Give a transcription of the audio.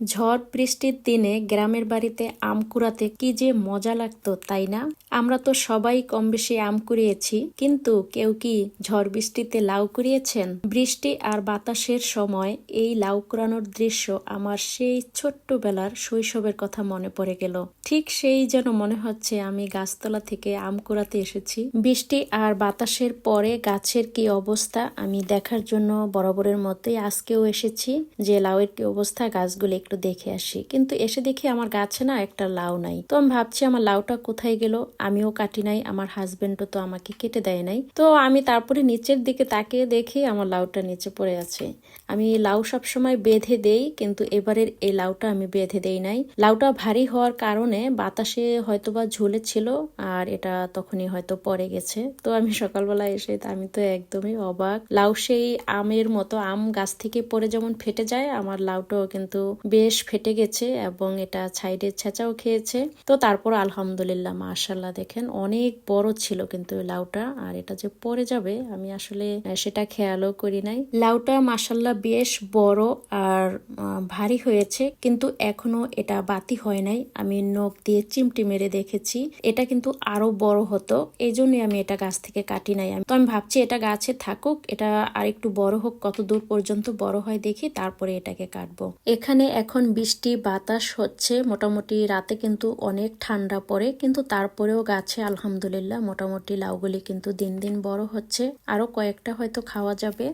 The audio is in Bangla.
ঝড় বৃষ্টির দিনে গ্রামের বাড়িতে আম কুড়াতে কি যে মজা লাগতো, তাই না? আমরা তো সবাই কম বেশি আম কুড়িয়েছি, কিন্তু কেউ কি ঝড় বৃষ্টিতে লাউ কুড়িয়েছেন? বৃষ্টি আর বাতাসের সময় এই লাউ কুড়ানোর দৃশ্য আমার সেই ছোট্টবেলার শৈশবের কথা মনে পড়ে গেল। ঠিক সেই যেন মনে হচ্ছে আমি গাছতলা থেকে আম কুড়াতে এসেছি। বৃষ্টি আর বাতাসের পরে গাছের কি অবস্থা, আমি দেখার জন্য বরাবরের মতোই আজকেও এসেছি যে লাউয়ের কি অবস্থা, গাছগুলো একটু দেখে আসি। কিন্তু এসে দেখি আমার গাছে না একটা লাউ নাই। তো আমি ভাবছি আমার লাউটা কোথায় গেল? আমিও কাটি নাই, আমার হাজবেন্ডও তো আমাকে কেটে দেয় নাই। তো আমি তারপরে নিচের দিকে তাকিয়ে দেখি আমার লাউটা নিচে পড়ে আছে। আমি লাউ সব সময় বেঁধে দেই, কিন্তু এবারের এই লাউটা আমি বেঁধে দেই নাই। লাউটা ভারী হওয়ার কারণে বাতাসে হয়তোবা ঝুলেছিল, আর এটা তখনই হয়তো পড়ে গেছে। তো আমি সকালবেলা এসে, আমি তো একদমই অবাক। লাউ সেই আমের মতো আম গাছ থেকে পড়ে যেমন ফেটে যায়, আমার লাউটাও কিন্তু বেশ ফেটে গেছে এবং এটা সাইডে ছেঁচাও খেয়েছে। তো তারপর আলহামদুলিল্লাহ মাশাল্লাহ দেখেন অনেক বড় ছিল কিন্তু লাউটা আর এটা যে পরে যাবে আমি আসলে সেটা খেয়ালও করি নাই। লাউটা মাশাল্লাহ বেশ বড় আর ভারী হয়েছে কিন্তু এখনও এটা বাতি হয় নাই। আমি নখ দিয়ে চিমটি মেরে দেখেছি, এটা কিন্তু আরও বড় হতো এই জন্যই আমি এটা গাছ থেকে কাটি নাই। আমি তো, আমি ভাবছি এটা গাছে থাকুক, এটা আর একটু বড় হোক কত দূর পর্যন্ত বড় হয় দেখি, তারপরে এটাকে কাটবো। এখানে এখন বৃষ্টি, বাতাস হচ্ছে। মোটামুটি রাতে কিন্তু অনেক ঠান্ডা পড়ে, কিন্তু তারপরেও গাছে আলহামদুলিল্লাহ মোটামুটি লাউগুলি কিন্তু দিন দিন বড় হচ্ছে। আরও কয়েকটা হয়তো খাওয়া যাবে।